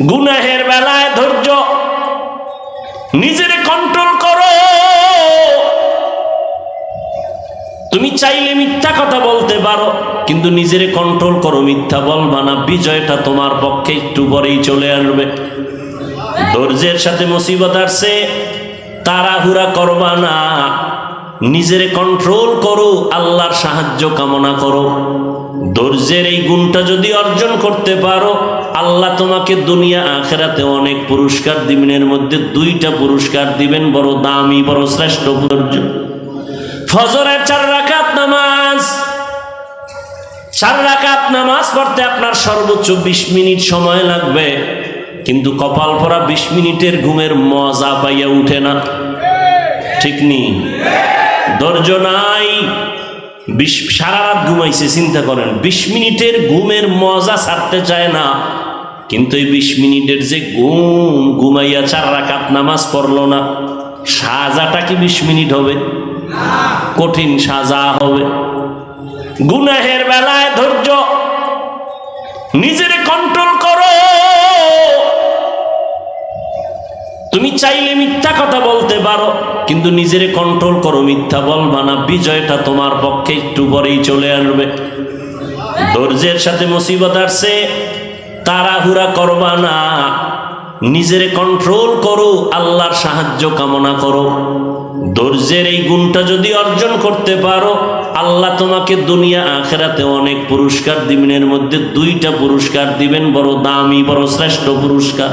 গুনাহের বেলায় ধৈর্য। নিজের কন্ট্রোল করো। তুমি চাইলে মিথ্যা কথা বলতে পারো, কিন্তু নিজের কন্ট্রোল করো। মিথ্যা বলবা না, বিজয়টা তোমার পক্ষে একটু পরেই চলে আসবে। ধৈর্যের সাথে মুসিবত আসছে, তাড়াহুড়া করবা না। নিজেরে কন্ট্রোল করো, আল্লাহর সাহায্য কামনা করো। ধৈর্যের এই গুণটা যদি অর্জন করতে পারো, আল্লাহ তোমাকে দুনিয়া আখেরাতে অনেক পুরস্কার দিবেন। এর মধ্যে দুইটা পুরস্কার দিবেন, বড় দামি, বড় শ্রেষ্ঠ ধৈর্য ফজরের চার রাকাত নামাজ। চার রাকাত নামাজ পড়তে আপনার সর্বোচ্চ বিশ মিনিট সময় লাগবে, কিন্তু কপাল পরা বিশ মিনিটের ঘুমের মজা পাইয়া উঠে না। ঠিক নেই ধৈর্য নাই। বিশ সারা রাত ঘুমাইছে, চিন্তা করেন। বিশ মিনিটের ঘুমের মজা ছাড়তে চায় না। কিন্তু এই বিশ মিনিটের যে ঘুম, ঘুমাইয়া চার রাকাত নামাজ পড়ল না। সাজাটা কি বিশ মিনিট হবে? কঠিন সাজা হবে। গুনাহের বেলায় ধৈর্য। নিজের কন্ট্রোল তুমি চাইলে মিথ্যা কথা বলতে পারো, কিন্তু নিজেরে কন্ট্রোল করো, মিথ্যা বলবা না, বিজয়টা তোমার পক্ষে একটু পরেই চলে আসবে। ধৈর্যের সাথে মুসিবত আসছে, তাড়াহুড়া করবা না, নিজেরে কন্ট্রোল করো, আল্লাহর সাহায্য কামনা করো। ধৈর্যের এই গুণটা যদি অর্জন করতে পারো, আল্লাহ তোমাকে দুনিয়া আখেরাতে অনেক পুরস্কার দিবেন, এর মধ্যে দুইটা পুরস্কার দিবেন, বড় দামি, বড় শ্রেষ্ঠ পুরস্কার।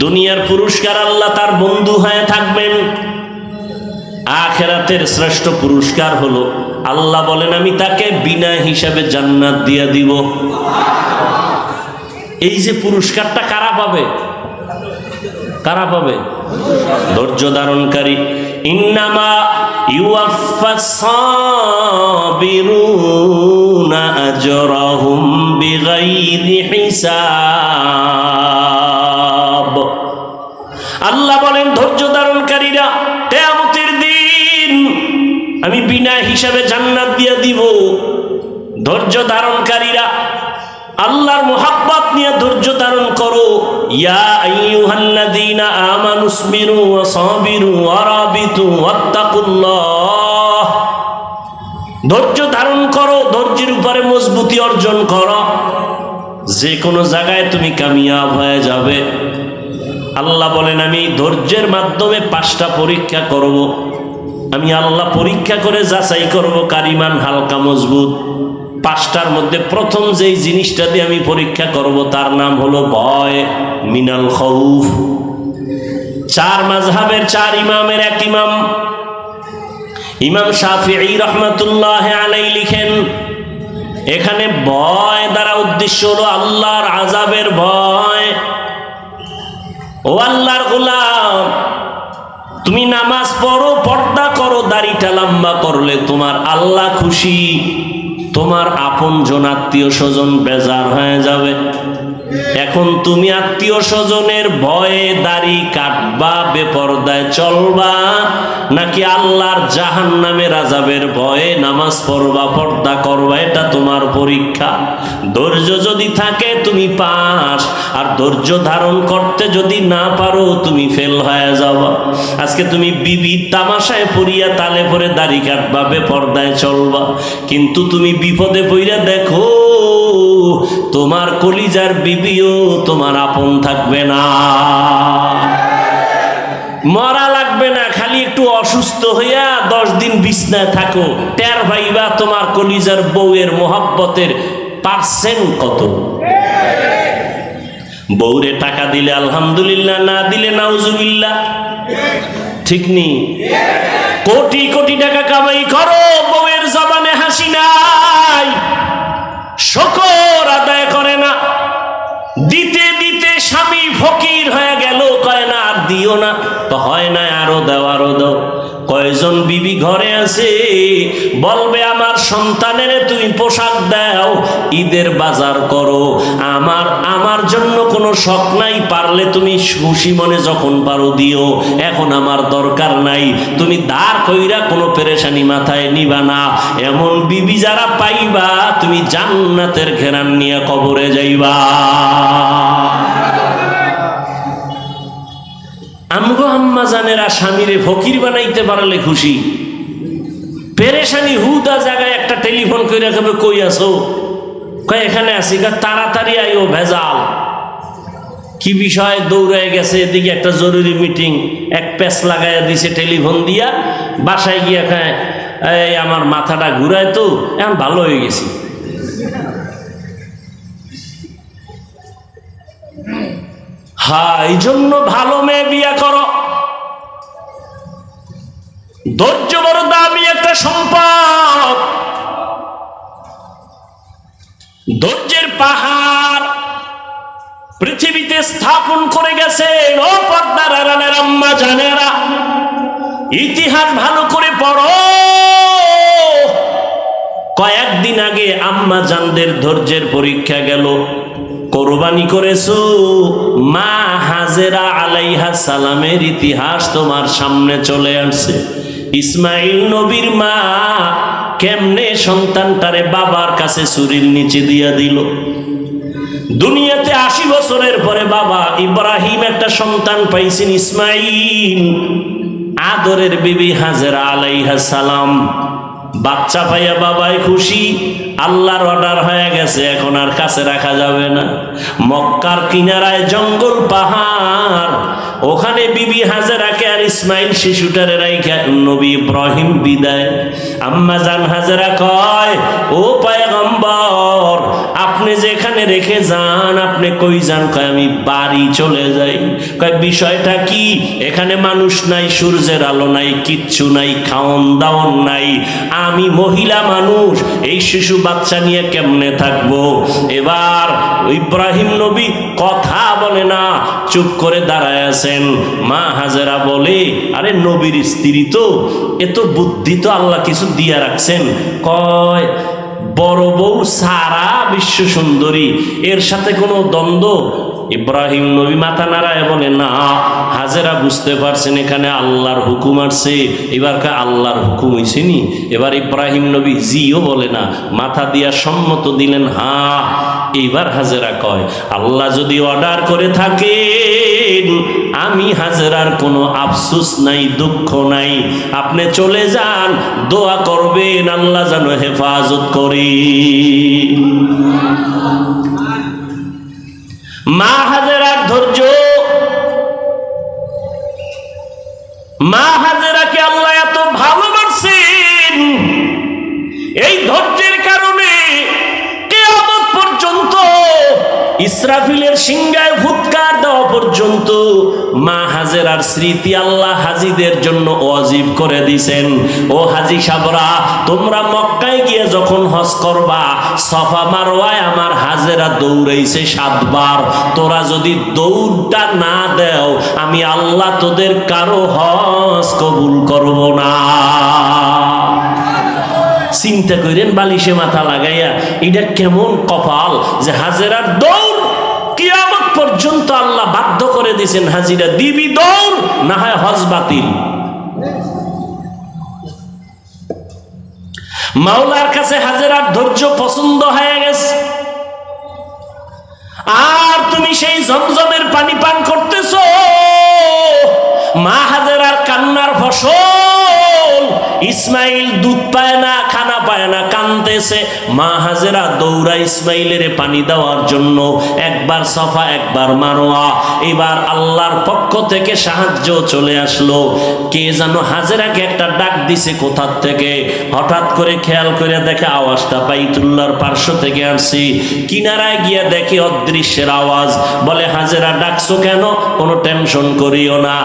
দুনিয়ার পুরস্কার আল্লাহ তার বন্ধু হয়ে থাকবেন। আখেরাতের শ্রেষ্ঠ পুরস্কার হলো, আল্লাহ বলেন, আমি তাকে বিনা হিসাবে জান্নাত দিয়া দিব। এই যে পুরস্কারটা কারা পাবে? কারা পাবে? ধৈর্য ধারণকারী, ইন্নামা ইউয়াফাস সাবিরুনা আজরাহুম বিগাইরি হিসাব। হিসাবে জান্নাত দিয়ে দিব। ধৈর্য ধারণকারীরা, আল্লাহর মোহাব্বত নিয়ে ধৈর্য ধারণ করো। ধৈর্য ধারণ করো, ধৈর্যের উপরে মজবুতি অর্জন করো। যে কোনো জায়গায় তুমি কামিয়াব হয়ে যাবে। আল্লাহ বলেন, আমি ধৈর্যের মাধ্যমে পাঁচটা পরীক্ষা করব। আমি আল্লাহ পরীক্ষা করে যাচাই করব কারিমান হালকা মজবুত। পাঁচটার মধ্যে প্রথম যেই জিনিসটা দিয়ে আমি পরীক্ষা করব, তার নাম হলো ভয়, মিনাল খৌফ। চার মাঝহাবের চার ইমামের এক ইমাম। ইমাম শাফি রহমতুল্লাহ আলাই লিখেন, এখানে ভয় দ্বারা উদ্দেশ্য হলো আল্লাহর আজাবের ভয়। ও আল্লাহর গোলাম, তুমি নামাজ পড়ো দাড়িটা লম্বা করলে তোমার আল্লাহ খুশি, তোমার আপন জন আত্মীয় স্বজন বেজার হয়ে যাবে। এখন তুমি আত্মীয় স্বজনের ভয়ে দাড়ি কাটবা, বেপরদায় চলবা, নাকি আল্লাহর জাহান নামে রাজাবের ভয়ে নামাজ পড়বা, পর্দা করবা, এটা তোমার পরীক্ষা। ধৈর্য যদি থাকে তুমি পাস, আর ধৈর্য ধারণ করতে যদি না পারো, তুমি ফেল হয়ে যাবা। আজকে তুমি বিবিধ তামাশায় পড়িয়া তালে পরে দাড়ি কাটবা বেপরদায় চলবা। কিন্তু তুমি বিপদে পইরা দেখো, তোমার কলিজার বিবিও তোমার আপন থাকবে না। মরা লাগবে না, খালি একটু অসুস্থ হইয়া দশ দিন বিছনায় থাকো। টের ভাইবা তোমার কলিজার বউয়ের মোহাব্বতের পার্সেন্ট কত। বউরে টাকা দিলে আলহামদুলিল্লাহ, না দিলে নাউজুবিল্লাহ। ঠিক নি? কোটি কোটি টাকা কামাই করো, বউয়ের জবানে হাসি নাই। শকর আদায় করে না। দিতে দিতে স্বামী ফকির হয়ে গেল, কয় না আর দিও না। তো হয় না আরও দাও আরও দাও। ঘরে আছে। বলবে, আমার সন্তানের তুমি পোশাক দাও, ঈদের বাজার করো। আমার আমার জন্য কোনো শখ নাই, পারলে তুমি খুশি মনে যখন পারো দিও। এখন আমার দরকার নাই। তুমি দাঁড় কইরা কোনো পেরেশানি মাথায় নিবা না। এমন বিবি যারা পাইবা, তুমি জান্নাতের ঘেরান নিয়ে কবরে যাইবা। আমগো আম্মা জানেরা স্বামীরে ফকির বানাইতে পারলে খুশি। পেরেশানি হুদা জায়গায় একটা টেলিফোন করে রাখবে কই আসো কয়, এখানে আসি তাড়াতাড়ি আইও, ভেজাল। কি বিষয়ে? দৌড়ায় গেছে, এদিকে একটা জরুরি মিটিং, এক প্যাচ লাগাইয়া দিছে টেলিফোন দিয়া। বাসায় গিয়া খায় এই, আমার মাথাটা ঘুরায় তো, এখন ভালো হয়ে গেছি। হ্যাঁ এই জন্য ভালো মেয়ে বিয়া করো। ধৈর্য বড় দামি একটা সম্পদ। ধৈর্যের পাহাড় পৃথিবীতে স্থাপন করে আম্মা, জানেরা, ইতিহাস ভালো করে পড়ো। কয়েকদিন আগে আম্মা জানদের ধৈর্যের পরীক্ষা গেল। কোরবানি করেছ? মা হাজেরা আলাইহা সালামের ইতিহাস তোমার সামনে চলে আসছে। ইসমাইল নবীর মা কেমনে সন্তানটারে বাবার কাছে চুরির নিচে দিয়া দিল? দুনিয়াতে আশি বছরের পরে বাবা ইব্রাহিম একটা সন্তান পাইছেন ইসমাইল, আদরের বিবি হাজেরা আলাইহা সালাম। বাচ্চা পাইয়া বাবাই খুশি, আল্লাহর অর্ডার হয়ে গেছে, এখন আর কাছে রাখা যাবে না। মক্কার কিনারায় জঙ্গল, পাহাড়, ওখানে বিবি হাজারাকে আর ইসমাইল শিশুটারে রাইখা, নবী ইব্রাহিম বিদায়। আম্মা জান হাজারা কয়, ও পায়গম্বর, আপনি যেখানে রেখে যান, আপনি কই যান? কয়, আমি বাড়ি চলে যাই। কয়, বিষয়টা কি? এখানে মানুষ নাই, সূর্যের আলো নাই, কিচ্ছু নাই খাওন দাওন নাই আমি মহিলা মানুষ, এই শিশু বাচ্চা নিয়ে কেমনে থাকব? এবার ইব্রাহিম নবী কথা বলে না, চুপ করে দাঁড়ায় আছেন। মা হাজেরা বলে, আরে নবীর স্ত্রী তো এত বুদ্ধি তো আল্লাহ কিছু দিয়া রাখছেন। কয়, বড় বউ সারা বিশ্ব সুন্দরী, এর সাথে কোনো দ্বন্দ্ব? ইব্রাহিম নবী মাথা নাড়ায় বলে, না, হাজেরা বুঝতে পারছেন এখানে আল্লাহর হুকুম আসছে এবার কা আল্লাহর হুকুম হয়েছেনি এবার ইব্রাহিম নবী জিও বলে, না, মাথা দিয়া সম্মত দিলেন, হা। এইবার হাজেরা কয়, আল্লাহ যদি অর্ডার করে থাকেন, আমি হাজেরার কোনো আফসুস নাই, দুঃখ নাই। আপনি চলে যান, দোয়া করবেন, আল্লাহ যেন হেফাজত করি মা হাজেরার ইসরাফিলের সিংহায় ভুৎকার দেওয়া পর্যন্ত মা হাজেরার স্মৃতি আল্লাহ হাজিদের জন্য অজীব করে দিছেন। ও হাজি সাবরা, তোমরা মক্কায় গিয়ে যখন হজ করবা, সফা মারওয়ায় আমার হাজেরা দৌড়াইছে সাতবার। তোরা যদি দৌড়টা না দেও, আমি আল্লাহ তোদের কারও হজ কবুল করব না। চিন্তা করেন বালিশে মাথা লাগাইয়া, এটা কেমন কপাল যে হাজেরার দৌড় পর্যন্ত আল্লাহ বাধ্য করে দিয়েছেন, হাজিরা দিবি দৌড়, না হয় হজ বাতিল। মাওলার কাছে হাজেরার ধৈর্য পছন্দ হয়ে গেছে। আর তুমি সেই জমজমের পানি পান করতেছ, মা হাজেরার কান্নার ফসল ইসমাইল দুধ পায় না, খানা পায় না কানতেছে মা হাজেরা দৌড়া ইসমাইলের পানি দেওয়ার জন্য, একবার সফা, একবার মারোয়া। এবার আল্লাহর পক্ষ থেকে সাহায্য চলে আসলো। কে যেন হাজেরাকে একটা ডাক দিছে কোথার থেকে? হঠাৎ করে খেয়াল করে দেখে আওয়াজটা বাইতুল্লাহর পার্শ্ব থেকে আসছি। কিনারায় গিয়ে দেখে অদৃশ্যের আওয়াজ। বলে, হাজেরা, ডাকছো কেন? কোনো টেনশন করিও না।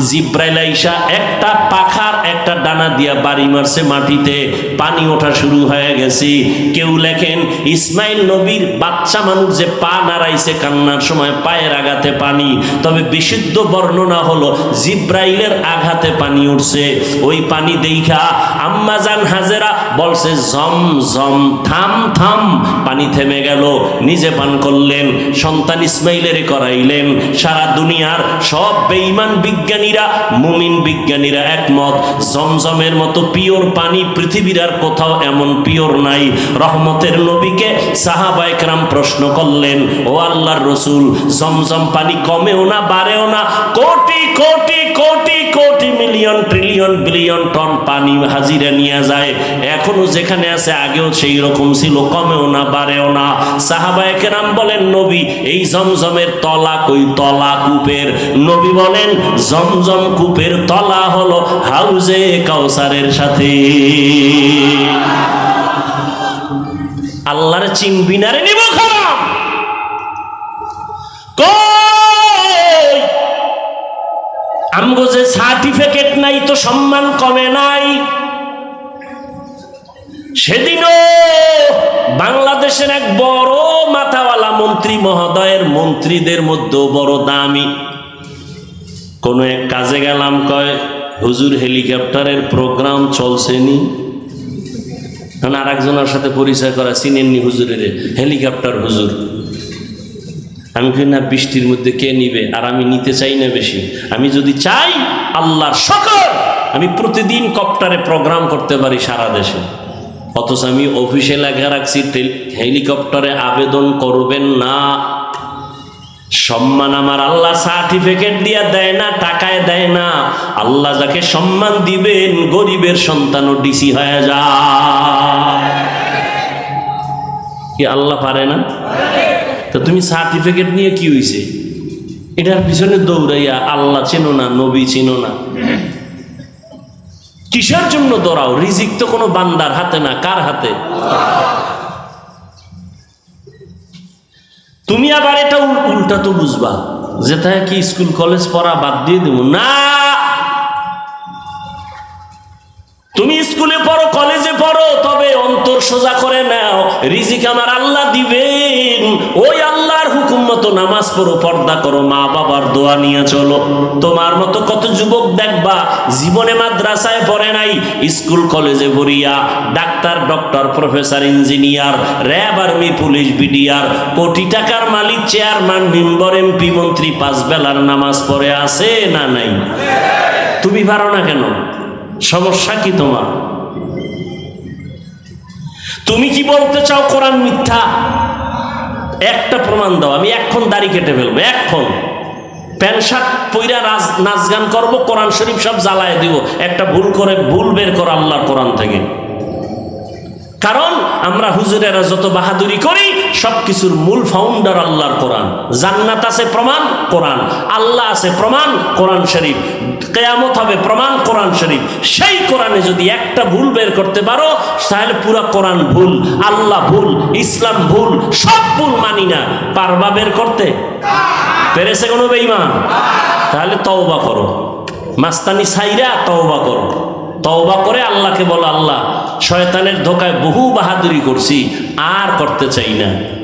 জিব্রাইল আইসা একটা পাখার একটা ডানা দিয়া বাড়ি মারছে মাটিতে, পানি ওঠা শুরু হয়ে গেছে। কেউ লেখেন, ইসমাইল নবীর বাচ্চা মানুষ যে পা নাড়াইছে কান্নার সময় পায়ের আঘাতে পানি, তবে বিশুদ্ধ বর্ণনা হলো জিব্রাইলের আঘাতে পানি উঠছে। ওই পানি দেখা আম্মাজান হাজেরা বলছে, জম জম, থাম থাম। পানি থেমে গেল, নিজে পান করলেন, সন্তান ইসমাইলের করাইলেন। সারা দুনিয়ার সব বেঈমান বিজ্ঞানীরা, মুমিন বিজ্ঞানীরা একমত, জমজমের মতো পিওর পানি পৃথিবীর আর কোথাও এমন পিওর নাই। রহমতের নবীকে সাহাবা একরাম প্রশ্ন করলেন, ও আল্লাহর রসুল, জমজম পানি কমেও না, বাড়েও না, crore crore million trillion billion ton পানি হাজিরা নিয়ে যায়। এখনও যেখানে আছে, আগেও সেই রকম ছিল, কমেও না, বাড়েও না। সাহাবা একরাম বলেন, নবী, এই জমজমের তলা কই? তলা কূপের। নবী বলেন, জমজম কূপের তলা হলো হাউজে কাউসারের সাথে। আল্লাহর চিনবিনারে নিব খারাপ। আমগো সার্টিফিকেট নাই তো সম্মান কমে নাই। সেদিনও বাংলাদেশের এক বড় মাথাওয়ালা মন্ত্রী, মহোদয়ের মন্ত্রীদের মধ্যেও বড় দামি। কোনো এক কাজে গেলাম, কয়, হুজুর, হেলিকপ্টারের প্রোগ্রাম চলছেনি আর একজনের সাথে পরিচয় করা, চিনেননি হুজুরের, হেলিকপ্টার হুজুর। আমি কই, না, বৃষ্টির মধ্যে কে নিবে? আর আমি নিতে চাই না বেশি। আমি যদি চাই আল্লাহর শকর, আমি প্রতিদিন কপ্টারে প্রোগ্রাম করতে পারি সারা দেশে। অথচ আমি অফিসে লেখা রাখছি হেলিকপ্টারে আবেদন করবেন না। সম্মান আমার আল্লাহ সার্টিফিকেট দিয়া দেয় না, টাকায় দেয় না। আল্লাহ যাকে সম্মান দিবেন, গরিবের সন্তানও ডিসি হয়ে যায়। কি আল্লাহ পারে না? তো তুমি সার্টিফিকেট নিয়ে কি হইছে? এটার পিছনে দৌড়াইয়া আল্লাহ চেনো না, নবী চেনো না। কিসের জন্য দৌড়াও? রিজিক তো কোনো বান্দার হাতে না, কার হাতে? তুমি আবার এটা উল- উল্টা তো বুঝবা। যেটায় কি স্কুল কলেজ পড়া বাদ দিয়ে দেবো। না! তুমি স্কুলে পড়ো, কলেজে পড়ো, তবে অন্তর সোজা করে নাও। রিজিক আমার আল্লাহ দিবেন। ওই আল্লাহর হুকুম মতো নামাজ পড়ো, পর্দা করো, মা বাবার দোয়া নিয়ে চলো। তোমার মতো কত যুবক দেখবা, জীবনে মাদ্রাসায় পড়ে নাই, স্কুল কলেজে ভরিয়া doctor, doctor, professor, engineer, RAB army, police, BDR, কোটি টাকার মালিক, চেয়ারম্যান, মেম্বার, এমপি, মন্ত্রী পাঁচ বেলার নামাজ পড়ে আছে না নাই? তুমি পারো না কেন? সমস্যা কি তোমার? তুমি কি বলতে চাও কোরআন মিথ্যা? একটা প্রমাণ দাও, আমি এখন দাড়ি কেটে ফেলব, এখন। প্যান্ট শার্ট পইরা নাচ গান করব, কোরআন শরীফ সব জ্বালায় দিব। একটা ভুল করে, ভুল বের করো আল্লাহর কোরআন থেকে। কারণ আমরা হুজুরেরা যত বাহাদুরি করি সব কিছুর মূল ফাউন্ডার আল্লাহর কোরআন। জান্নাত আছে প্রমাণ, কোরআন। আল্লাহ আছে প্রমাণ, কোরআন শরীফ। কেয়ামত হবে প্রমাণ, কোরআন শরীফ। সেই কোরআনে যদি একটা ভুল বের করতে পারো, তাহলে পুরো কোরআন ভুল, আল্লাহ ভুল, ইসলাম ভুল, সব ভুল মানি না। পারবা বের করতে? পেরেছে কোনো বেইমান তাহলে তওবা করো। মাস্তানি সাইরা তওবা করো। তওবা করে আল্লাহকে বলো আল্লাহ শয়তানের ধোকায় বহু বাহাদুরি করছি আর করতে চাই না।